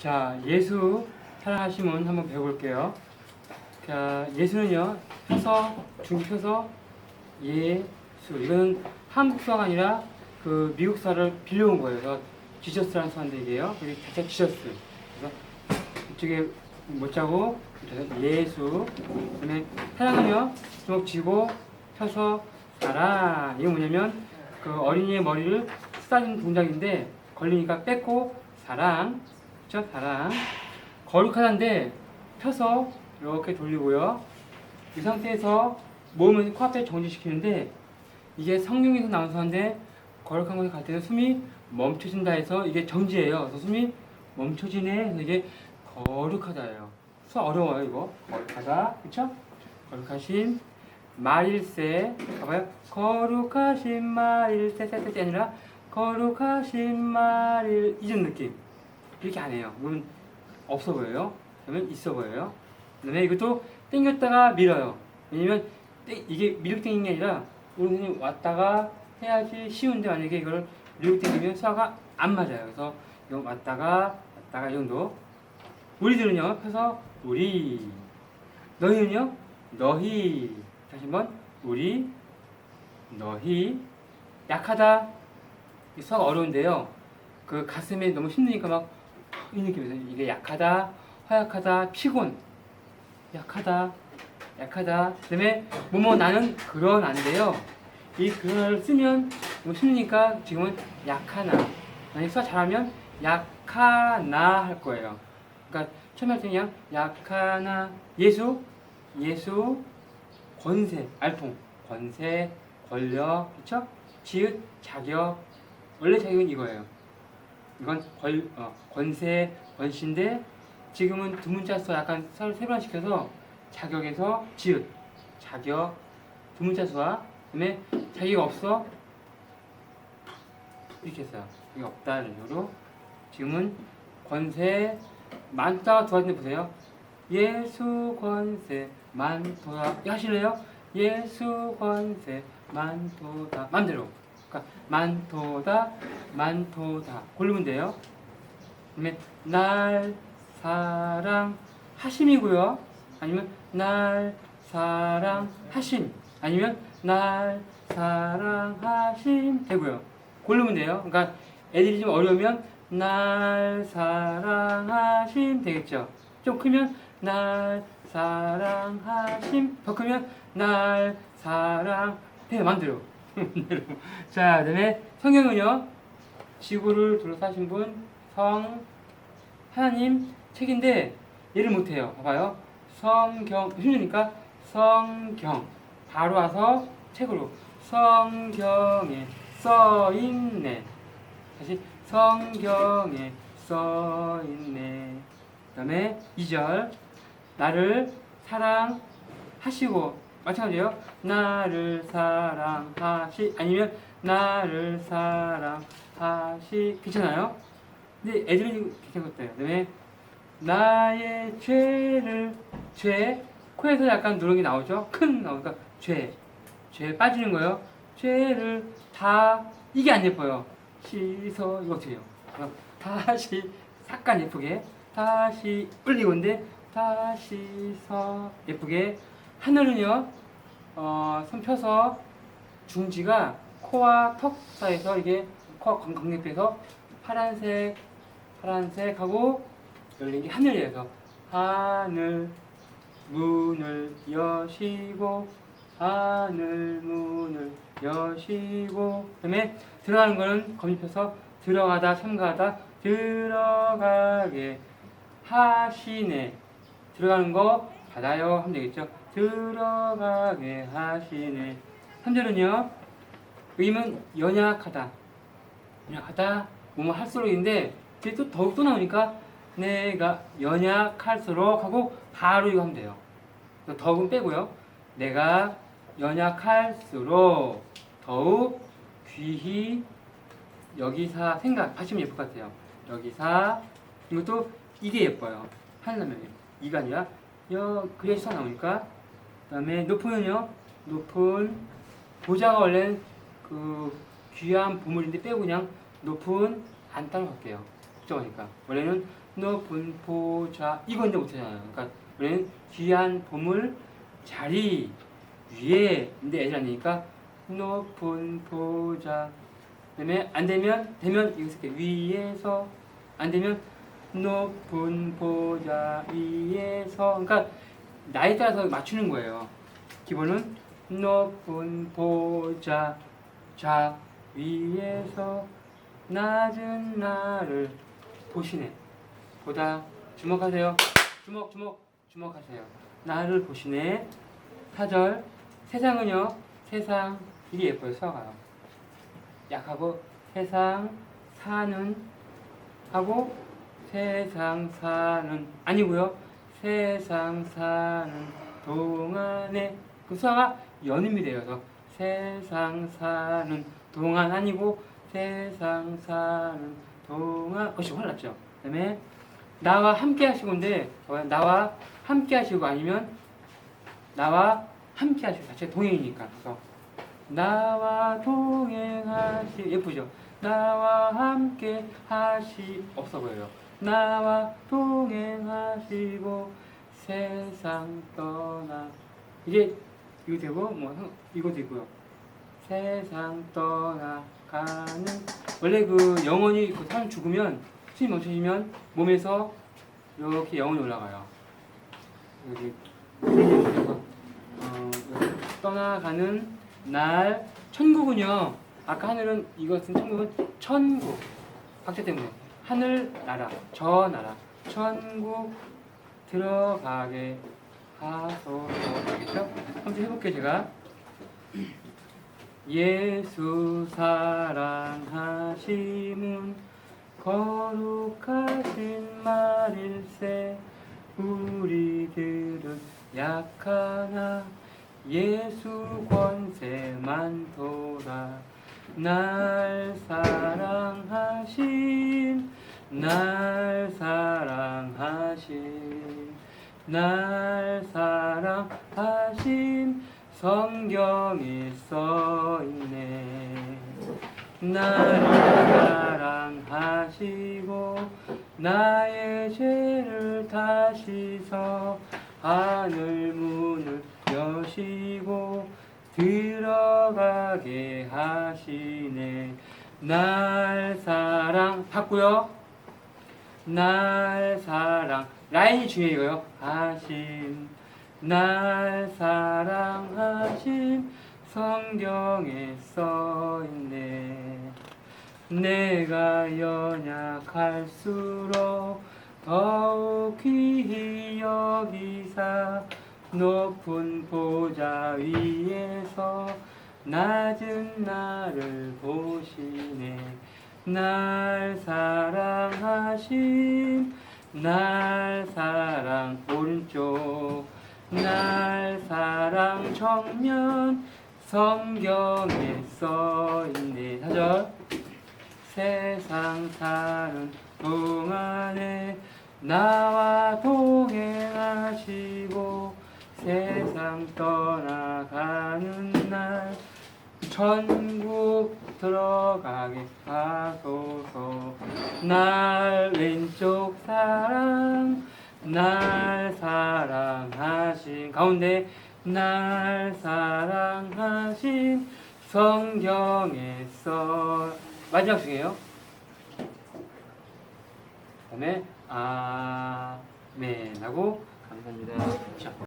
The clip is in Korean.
자, 예수 사랑하시면 한번 배워볼게요. 자, 예수는요, 펴서, 중기 펴서, 예수. 이거는 한국사가 아니라 그 미국사를 빌려온 거예요. 그래서 지저스라는 사람들이에요. 그게 자체 지저스. 그래서 이쪽에 못 자고, 예수. 그 다음에 사랑은요, 주먹 쥐고, 펴서, 사랑. 이게 뭐냐면, 그 어린이의 머리를 쓰다리는 동작인데, 걸리니까 뺏고, 사랑. 그쵸? 사랑. 거룩하다인데 펴서 이렇게 돌리고요. 이 상태에서 몸을 코앞에 정지시키는데 이게 성경에서 나온 사인데 거룩한 곳에 갈 때는 숨이 멈춰진다 해서 이게 정지예요. 그래서 숨이 멈춰지네. 그래서 이게 거룩하다예요. 수 어려워요 이거. 거룩하다. 그쵸? 거룩하신 말일세. 봐봐요. 거룩하신 말일세. 세세이 아니라 거룩하신 말일 이런 느낌. 이렇게 안 해요. 이건 없어 보여요. 그러면 있어 보여요. 그다음에 이것도 당겼다가 밀어요. 왜냐면 땡- 이게 밀고 당기는 게 아니라 오른손이 왔다가 해야지 쉬운데 만약에 이걸 밀고 당기면 수화가 안 맞아요. 그래서 이거 왔다가 왔다가 이 정도. 우리들은요 펴서 우리 너희는요 너희 다시 한번 우리 너희 약하다 이 수화가 어려운데요. 그 가슴에 너무 힘드니까 막 이 느낌에서 이게 약하다, 허약하다, 피곤, 약하다, 약하다. 그다음에 뭐뭐 나는 그런 안돼요. 이 그런을 쓰면 뭐 힘드니까 지금은 약하나. 만약 수화 잘하면 약하나 할 거예요. 그러니까 처음에 할때 그냥 약하나 예수, 예수, 권세, 알통, 권세, 권력, 그렇죠? 지읒, 자격. 원래 자격은 이거예요. 이건 권, 어, 권세, 권신데 지금은 두 문자 써 약간 서로 세분화시켜서 자격에서 지읒, 자격, 두 문자 수와 그다음에 자격이 없어 이렇게 했어요. 이게 없다는 식으로 지금은 권세 많다가 도와주는 보세요. 예수 권세 이거 하실래요? 예수 권세 많도다 맘대로 그러니까 많도다 많도다 고르면 돼요. 그다음에 날 사랑 하심이고요. 아니면 날 사랑 하심 아니면 날 사랑하심 되고요. 고르면 돼요. 그러니까 애들이 좀 어려우면 날 사랑하심 되겠죠. 좀 크면 날 사랑하심 더 크면 날 사랑 돼요. 마음대로. 자, 그 다음에 성경은요. 지구를 둘러싸신 분, 성, 하나님 책인데 얘를 못해요. 봐봐요. 성경 힘드니까 성경 바로 와서 책으로 성경에 써 있네. 다시 성경에 써 있네. 그 다음에 2절 나를 사랑하시고 마찬가지예요. 나를 사랑하시 아니면 나를 사랑하시 괜찮아요? 근데 애들은 같아요. 그다음에 나의 죄를 죄 코에서 약간 게 나오죠. 큰 나오니까 죄. 죄 빠지는 거예요. 죄를 다 이게 안 예뻐요. 씻어 이거 어떻게 해요? 그럼 다시 삭간 예쁘게 다시 올리고 인데 다시 서 예쁘게 하늘은요 어, 손 펴서 중지가 코와 턱 사이에서 이게 코 광각잎에서 파란색 파란색 하고 열린 게 하늘이에요. 하늘 문을 여시고 하늘 문을 여시고 그다음에 들어가는 거는 검입혀서 들어가다 참가하다 들어가게 하시네 들어가는 거 받아요 하면 되겠죠 들어가게 하시네. 3절은요 의임은 연약하다. 연약하다? 뭐뭐 할수록인데 그게 또 더욱 또 나오니까 내가 연약할수록 하고 바로 이거 하면 돼요. 그래서 더욱은 빼고요. 내가 연약할수록 더욱 귀히 여기사 생각 하시면 예쁠 것 같아요. 여기사 이것도 이게 예뻐요. 하려면 이가 아니라 여사 나오니까 그다음에 높은은요? 높은 보자가 원래는 그 귀한 보물인데 빼고 그냥 높은 안 따라갈게요. 걱정하니까. 원래는 높은 보좌 이건 이제 못하잖아요. 그러니까 원래는 귀한 보물 자리 위에 근데 애들 안 되니까 높은 보좌 그다음에 안 되면 되면 이거 쓸게. 위에서 안 되면 높은 보좌 위에서. 그러니까 나이 따라서 맞추는 거예요. 기본은 높은 보좌 좌 위에서 낮은 나를 보시네. 보다 주목하세요. 주목 주목 주목하세요. 나를 보시네. 사절 세상은요 세상 일이 예뻐요 서가요. 약하고 세상 사는 하고 세상 사는 아니고요 세상 사는 동안에 그 수화가 연음이. 그래서 세상 사는 동안 아니고 세상 사는 동안 그것이 활났죠. 그다음에 나와 함께 하시고인데 어, 나와 함께 하시고 아니면 나와 함께 하시고 자체 동행이니까 그래서 나와 동행하시 예쁘죠. 나와 함께 하시 없어 보여요. 나와 동행하시고 세상 떠나 이게 이거 되고 뭐 형- 이거 되고요. 세상 떠나가는 원래 그 영혼이 그 사람 죽으면 숨이 멈춰지면 몸에서 이렇게 영혼이 올라가요. 여기 어, 떠나가는 날 천국은요. 아까 하늘은 이것은 천국은 천국 박자 때문에 하늘 나라 저 나라 천국 들어가게 하소서 알겠죠? 한번 해볼게요 제가 예수 사랑하심은 거룩하신 말일세 우리들은 약하나 예수 권세 많도다 날 사랑하신 날 사랑하신 날 사랑하신 성경에 써 있네. 나를 사랑하시고 나의 죄를 다시서 하늘 문을 여시고 들어가게 하시네. 날 사랑 받고요 날 사랑. 라인이 중요해요. 하신 날 사랑하신 성경에 써있네. 내가 연약할수록 더욱 귀히 여기사 높은 보좌 위에서 낮은 나를 보시네. 날 사랑 하신 날 사랑 오른쪽 날 사랑 정면 성경에 써있네. 사절 세상 사는 동안에 나와 동행하시고 세상 떠나가는 날 천국 들어가게 하소서 날 왼쪽 사랑 날 사랑하신 가운데 날 사랑하신 성경에 써 마지막 중에요 그다음에 아멘 하고 감사합니다. 자.